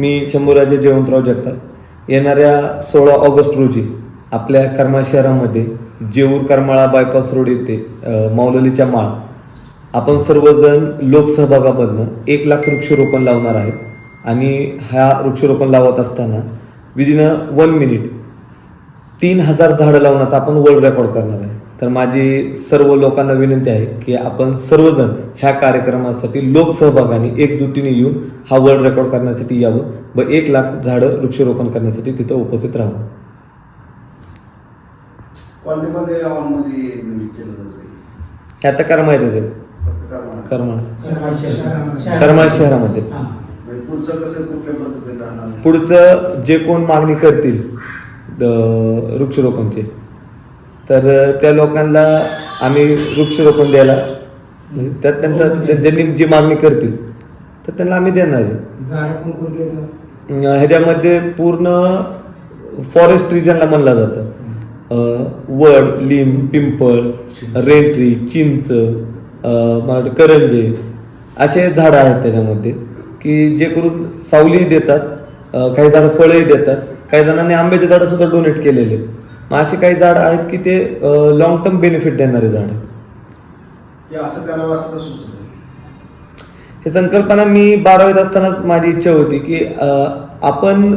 मी शंभूराजे जयवंतराव जगताप. येणाऱ्या सोळा ऑगस्ट रोजी आपल्या करमाळ शहरामध्ये जेऊर करमाळा बायपास रोड येथे अ, माऊललीच्या माळ. आपण सर्वजण लोकसहभागामधनं एक लाख वृक्षरोपण लावणार आहेत आणि हा वृक्षरोपण लावत असताना विदिन वन मिनिट तीन हजार झाडं लावण्याचा आपण वर्ल्ड रेकॉर्ड करणार आहे. तर माझी सर्व लोकांना विनंती आहे की आपण सर्वजण ह्या कार्यक्रमासाठी लोकसहभागाने एकजुटीने येऊन हा वर्ल्ड रेकॉर्ड करण्यासाठी यावं व एक लाख झाडं वृक्षारोपण करण्यासाठी तिथं उपस्थित राहावं. हे आता करमाळ्यातच आहे करमाळा. करमाळा करमाळ शहरामध्ये. म्हणजे पुढचं कसं कुठल्या पद्धतीने राहणार? पुढचं जे कोण मागणी करतील वृक्षारोपणचे तर त्या लोकांना आम्ही वृक्षारोपण द्यायला म्हणजे त्यात त्यांचा ज्यांनी जी मागणी करतील तर त्यांना आम्ही देणार. आहे ह्याच्यामध्ये पूर्ण फॉरेस्ट रिजनला म्हणलं जातं वड लिंब पिंपळ रेंट्री चिंच करंजे असे झाडं आहेत त्याच्यामध्ये की जे करून सावलीही देतात काही झाडं फळंही देतात काही जणांनी आंब्याचे झाडं सुद्धा डोनेट केलेले आहेत. मग असे काही झाडं आहेत की ते लॉंग टर्म बेनिफिट देणारे झाडं. हे संकल्पना मी बारावीत असतानाच माझी इच्छा होती की आपण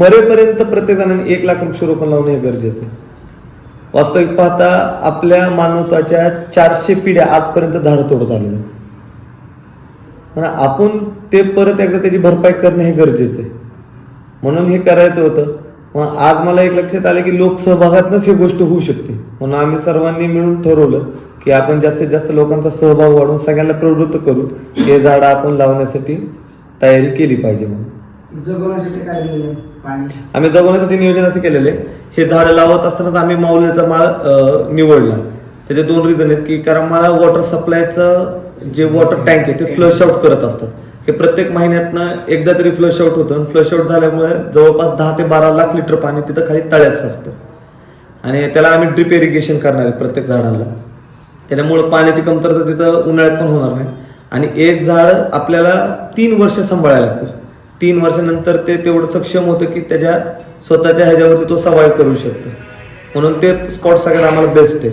मरेपर्यंत प्रत्येक जणांनी एक लाख वृक्षारोपण लावणे हे गरजेचं आहे. वास्तविक पाहता आपल्या मानवताच्या चारशे पिढ्या आजपर्यंत झाडं तोडत आलेलं म्हणून आपण ते परत एकदा त्याची भरपाई करणे हे गरजेचं आहे. म्हणून हे करायचं होतं. मग आज मला एक लक्षात आलं की लोकसहभागातनंच ही गोष्ट होऊ शकते. म्हणून आम्ही सर्वांनी मिळून ठरवलं की आपण जास्तीत जास्त लोकांचा सहभाग वाढवून सगळ्यांना प्रवृत्त करू हे झाडं आपण लावण्यासाठी तयारी केली पाहिजे म्हणून. आम्ही जगवण्यासाठी नियोजन असं केलेलं आहे. हे झाडं लावत असतानाच आम्ही माऊलीचा माळ निवडला. त्याचे दोन रिझन आहेत की कारण मला वॉटर सप्लायचं जे वॉटर टँक आहे ते फ्लश आउट करत असतात. हे प्रत्येक महिन्यातनं एकदा तरी फ्लश आउट होतं. फ्लश आउट झाल्यामुळे जवळपास दहा ते बारा लाख लिटर पाणी तिथं खाली तळ्यात असतं आणि त्याला आम्ही ड्रिप इरिगेशन करणार आहे प्रत्येक झाडाला. त्याच्यामुळं पाण्याची कमतरता तिथं उन्हाळ्यात पण होणार नाही. आणि एक झाड आपल्याला तीन वर्ष सांभाळायला लागतं. तीन वर्षानंतर ते तेवढं सक्षम होतं की त्याच्या स्वतःच्या ह्याच्यावरती तो सवाय करू शकतो. म्हणून ते स्पॉट सगळ्यात आम्हाला बेस्ट आहे.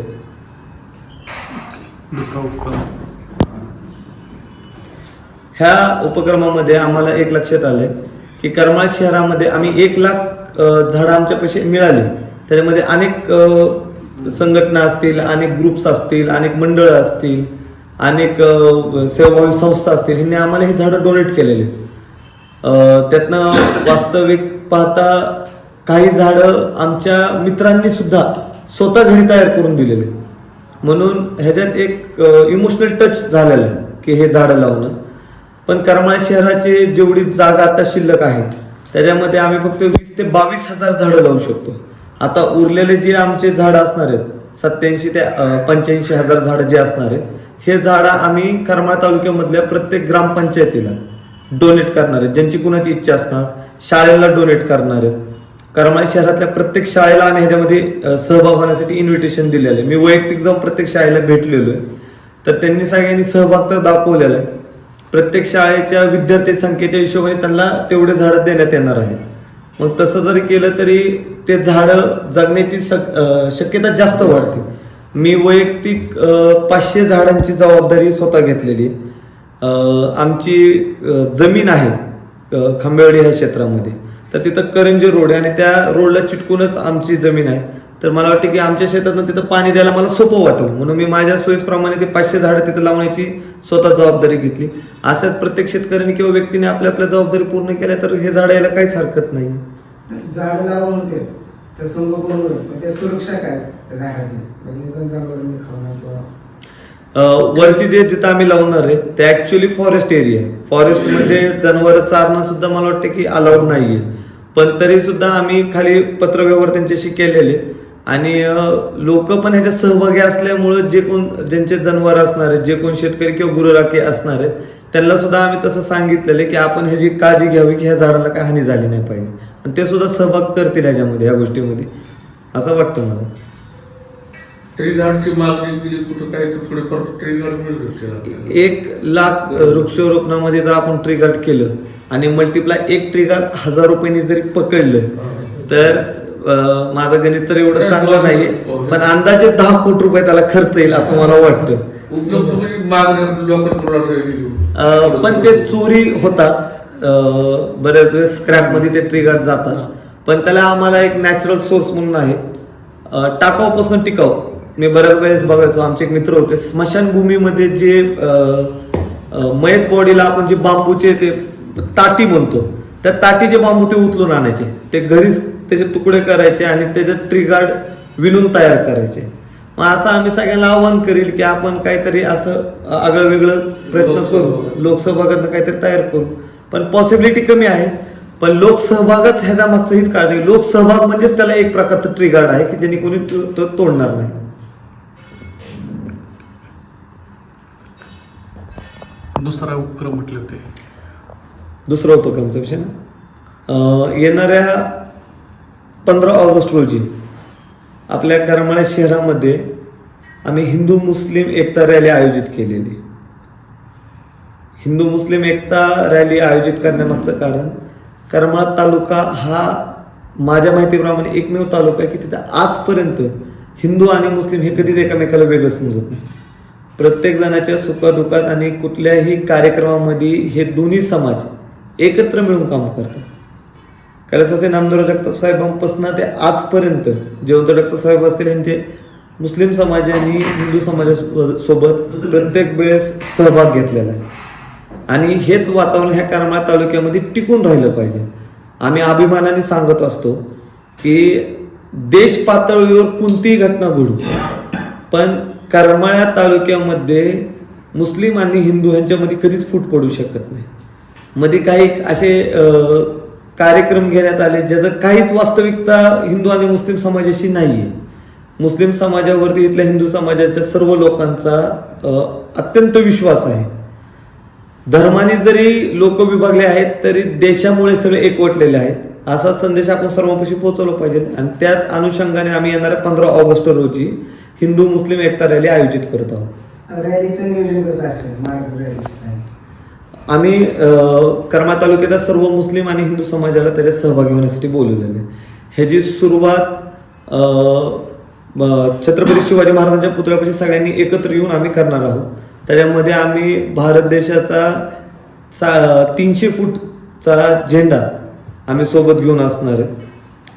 ह्या उपक्रमामध्ये आम्हाला एक लक्षात आलं की करमाळ शहरामध्ये आम्ही एक लाख झाडं आमच्या पैसे मिळाली. त्याच्यामध्ये अनेक संघटना असतील अनेक ग्रुप्स असतील अनेक मंडळं असतील अनेक सेवाभावी संस्था असतील ह्यांनी आम्हाला ही झाडं डोनेट केलेली. आहेत. त्यातनं वास्तविक पाहता काही झाडं आमच्या मित्रांनी सुद्धा स्वतः घरी तयार करून दिलेले. म्हणून ह्याच्यात एक इमोशनल टच झालेला आहे की हे झाडं लावणं. पण करमाळ शहराची जेवढी जागा आता शिल्लक आहे त्याच्यामध्ये आम्ही फक्त वीस ते बावीस हजार झाडं लावू शकतो. आता उरलेले जे आमचे झाडं असणार आहेत सत्याऐंशी ते पंच्याऐंशी हजार झाडं जे असणार आहेत हे झाडं आम्ही करमाळ तालुक्यामधल्या प्रत्येक ग्रामपंचायतीला डोनेट करणार आहेत. ज्यांची कुणाची इच्छा असणार शाळेला डोनेट करणार आहेत. करमाळ शहरातल्या प्रत्येक शाळेला आम्ही ह्याच्यामध्ये सहभाग होण्यासाठी इन्व्हिटेशन दिलेलं आहे. मी वैयक्तिक जाऊन प्रत्येक शाळेला भेटलेलो आहे. तर त्यांनी सगळ्यांनी सहभाग तर दाखवलेला आहे. प्रत्येक शाळेच्या विद्यार्थी संख्येच्या हिशोबाने त्यांना तेवढे झाडं देण्यात येणार आहे मग तसं जरी केलं तरी ते झाडं जगण्याची शक- शक्यता जास्त वाढते. मी वैयक्तिक पाचशे झाडांची जबाबदारी स्वतः घेतलेली. आहे. आमची जमीन आहे खंबेवाडी खांबेवाडी ह्या क्षेत्रामध्ये. तर तिथं करंजी रोड आहे आणि त्या रोडला चिटकूनच आमची जमीन आहे. तर मला वाटतं की आमच्या शेतातनं तिथं पाणी द्यायला मला सोपं वाटेल. म्हणून मी माझ्या सोयीप्रमाणे ते पाचशे झाडं तिथं लावण्याची स्वतः जबाबदारी घेतली. असंच प्रत्येक शेतकऱ्यांनी किंवा व्यक्तीने आपल्या आपल्या जबाबदारी पूर्ण केल्या तर हे झाडं यायला काहीच हरकत नाही. झाड लावून संगोपन सुरक्षा काय त्या झाडाची? म्हणजे वरची जे जिथं आम्ही लावणार आहे ते ऍक्च्युली फॉरेस्ट एरिया आहे. फॉरेस्टमध्ये जनावर चारणं सुद्धा मला वाटतं की अलाउड नाहीये. पण तरी सुद्धा आम्ही खाली पत्रव्यवहार त्यांच्याशी केलेले. आणि लोक पण ह्याच्यात सहभागी असल्यामुळं जे कोण ज्यांचे जनावर असणार आहेत जे कोण शेतकरी किंवा गुरुराखे असणार आहेत त्यांना सुद्धा आम्ही तसं सांगितलेलं की आपण ह्याची काळजी घ्यावी की ह्या झाडाला काय हानी झाली नाही पाहिजे. आणि ते सुद्धा सहभाग करतील ह्याच्यामध्ये ह्या गोष्टीमध्ये. असं वाटतं मला. एक लाख वृक्षारोपणामध्ये जर आपण ट्रिगार्ड केलं आणि मल्टिप्लाय एक ट्रिगार्ड हजार रुपयांनी जरी पकडलं तर माझं गणित तर एवढं चांगलं नाहीये पण अंदाजे दहा कोटी रुपये त्याला खर्च येईल असं मला वाटतं. हे पण ते चोरी होतात बऱ्याच वेळेस स्क्रॅपमध्ये ते ट्रिगर जातात. पण त्याला आम्हाला एक नॅचरल सोर्स म्हणून आहे. टाकाऊपासून टिकाऊ. मी बऱ्याच वेळेस बघायचो. आमचे एक मित्र होते. स्मशानभूमीमध्ये जे मयत बॉडीला आपण जे बांबूचे ते ताटी म्हणतो. त्या ताटीचे बांबू ते उचलून आणायचे. ते घरीच त्याचे तुकडे करायचे आणि त्याचे ट्रिगार्ड विणून तयार करायचे. मग असं आम्ही सगळ्यांना आव्हान करील की आपण काहीतरी असं आगळं वेगळं प्रयत्न करू. लोकसहभागात काहीतरी तयार करू. पण पॉसिबिलिटी कमी आहे. पण लोकसहभागच ह्याच्या मागचं हीच काळजी आहे. लोकसहभाग म्हणजेच त्याला एक प्रकारचं ट्रिगार्ड आहे की ज्याने कोणी तो तोडणार नाही. दुसरा उपक्रम म्हटले होते. दुसरा उपक्रमचा विषय ना? येणाऱ्या पंधरा ऑगस्ट रोजी आपल्या करमाळ्या शहरामध्ये आम्ही हिंदू मुस्लिम एकता रॅली आयोजित केलेली. हिंदू मुस्लिम एकता रॅली आयोजित करण्यामागचं कारण करमाळा तालुका हा माझ्या माहितीप्रमाणे एकमेव तालुका आहे की तिथं आजपर्यंत हिंदू आणि मुस्लिम हे कधीच एकमेकाला वेगळं समजत नाही. प्रत्येक जणाच्या सुखादुखात आणि कुठल्याही कार्यक्रमामध्ये हे दोन्ही समाज एकत्र मिळून काम करतात. कैलासाचे नामदार जगताप साहेबांपासनं ते आजपर्यंत जेवंत जगताप साहेब असतील यांचे मुस्लिम समाजाने हिंदू समाजासोबत प्रत्येक वेळेस सहभाग घेतलेला आहे. आणि हेच वातावरण ह्या करमाळा तालुक्यामध्ये टिकून राहिलं पाहिजे. आम्ही अभिमानाने सांगत असतो की देश पातळीवर कोणतीही घटना घडू पण करमाळ्या तालुक्यामध्ये मुस्लिम आणि हिंदू यांच्यामध्ये कधीच फूट पडू शकत नाही. मध्ये काही असे कार्यक्रम घेण्यात आले ज्याचं काहीच वास्तविकता हिंदू आणि मुस्लिम समाजाशी नाहीये. मुस्लिम समाजावरती इथल्या हिंदू समाजाच्या सर्व लोकांचा अत्यंत विश्वास आहे. धर्माने जरी लोक विभागले आहेत तरी देशामुळे सगळे एकवटलेले आहेत. असा संदेश आपण सर्वांपाशी पोहोचवला पाहिजे. आणि त्याच अनुषंगाने आम्ही येणाऱ्या पंधरा ऑगस्ट रोजी हिंदू मुस्लिम एकता रॅली आयोजित करत आहोत. रॅलीचं नियोजन कसं असेल? आम्ही अ, करमाळ सर्व मुस्लिम आणि हिंदू समाजाला त्याच्यात सहभागी होण्यासाठी बोलवलेले आहे. ह्याची सुरुवात छत्रपती शिवाजी महाराजांच्या पुतळ्यापाशी सगळ्यांनी एकत्र येऊन आम्ही करणार आहोत. त्याच्यामध्ये आम्ही भारत देशाचा सा तीनशे फूटचा झेंडा आम्ही सोबत घेऊन असणार आहे.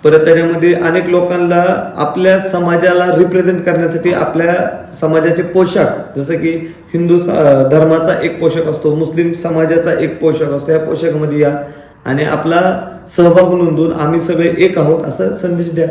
परत त्याच्यामध्ये अनेक लोकांना आपल्या समाजाला रिप्रेझेंट करण्यासाठी आपल्या समाजाचे पोशाख जसं की हिंदू स- धर्माचा एक पोशाख असतो मुस्लिम समाजाचा एक पोशाख असतो या पोशाखामध्ये या आणि आपला सहभाग नोंदवून आम्ही सगळे एक आहोत असा संदेश द्या.